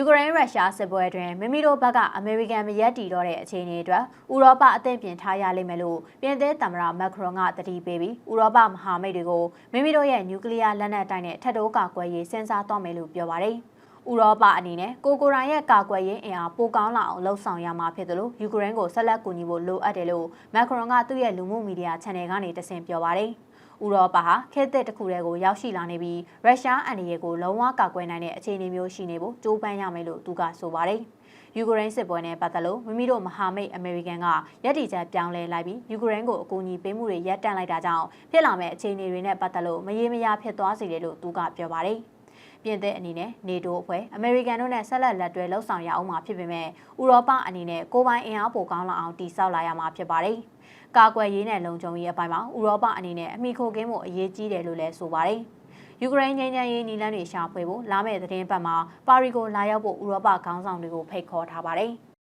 ယူကရိန်းရုရှားစစ်ပွဲအတွင်းမိမိတို့ဘက်ကအမေရိကန်မရက်တီတော့တဲ့အခြေအနေအတွက်ဥရောပအသင့်ပြင်ထားရလိမ့်မယ်လို့ပြင်သစ်သမ္မတမက်ခရွန်ကတတိပေးပြီးဥရောပမဟာမိတ်တွေကိုမိမိတို့ရဲ့နျူကလ িয়ার လက်နက်တိုင်းနဲ့ထပ်တိုးကာကွယ်ရေးစဉ်းစားသွားမယ်လို့ပြောပါတယ်။ဥရောပအနေနဲ့ကိုကိုရိုင်းရဲ့ကာကွယ်ရေးအင်အားပိုကောင်းလာအောင်လှုံ့ဆော်ရမှာဖြစ်တယ်လို့ယူကရိန်းကိုဆက်လက်ကူညီဖို့လိုအပ်တယ်လို့မက်ခရွန်ကသူ့ရဲ့လူမှုမီဒီယာ channel ကနေတဆင့်ပြောပါတယ်။ ဥရောပဟာခေတ်သစ်တစ်ခုတည်းကိုရောက်ရှိလာနေပြီးရုရှားအန်ဒီရဲ့ကိုလုံးဝကာကွယ်နိုင်တဲ့အခြေအနေမျိုးရှိနေဖို့ကြိုးပမ်းရမယ်လို့သူကဆိုပါတယ်။ယူကရိန်းစစ်ပွဲနဲ့ပတ်သက်လို့မိမိတို့မဟာမိတ်အမေရိကန်ကရည်တည်ချက်ပြောင်းလဲလိုက်ပြီးယူကရိန်းကိုအကူအညီပေးမှုတွေရပ်တန့်လိုက်တာကြောင့်ဖြစ်လာမဲ့အခြေအနေတွေနဲ့ပတ်သက်လို့မရေမရာဖြစ်သွားစေတယ်လို့သူကပြောပါတယ်။ ပြင်သစ်အနေနဲ့နေတိုးအဖွဲ့အမေရိကန်တို့နဲ့ဆက်လက်လက်တွဲလှုပ်ဆောင်ရအောင်မှာဖြစ်ပေမဲ့ဥရောပအနေနဲ့ကိုပိုင်အင်အားပိုကောင်းလာအောင်တည်ဆောက်လာရမှာဖြစ်ပါတယ်။ကာကွယ်ရေးနဲ့လုံခြုံရေးအပိုင်းမှာဥရောပအနေနဲ့အမိခိုကင်းမှုအရေးကြီးတယ်လို့လည်းဆိုပါတယ်။ယူကရိန်းငြိမ်းချမ်းရေးနီလန်းတွေရှာဖွေဖို့လာမယ့်သတင်းပတ်မှာပါရီကိုလာရောက်ဖို့ဥရောပခေါင်းဆောင်တွေကိုဖိတ်ခေါ်ထားပါတယ်။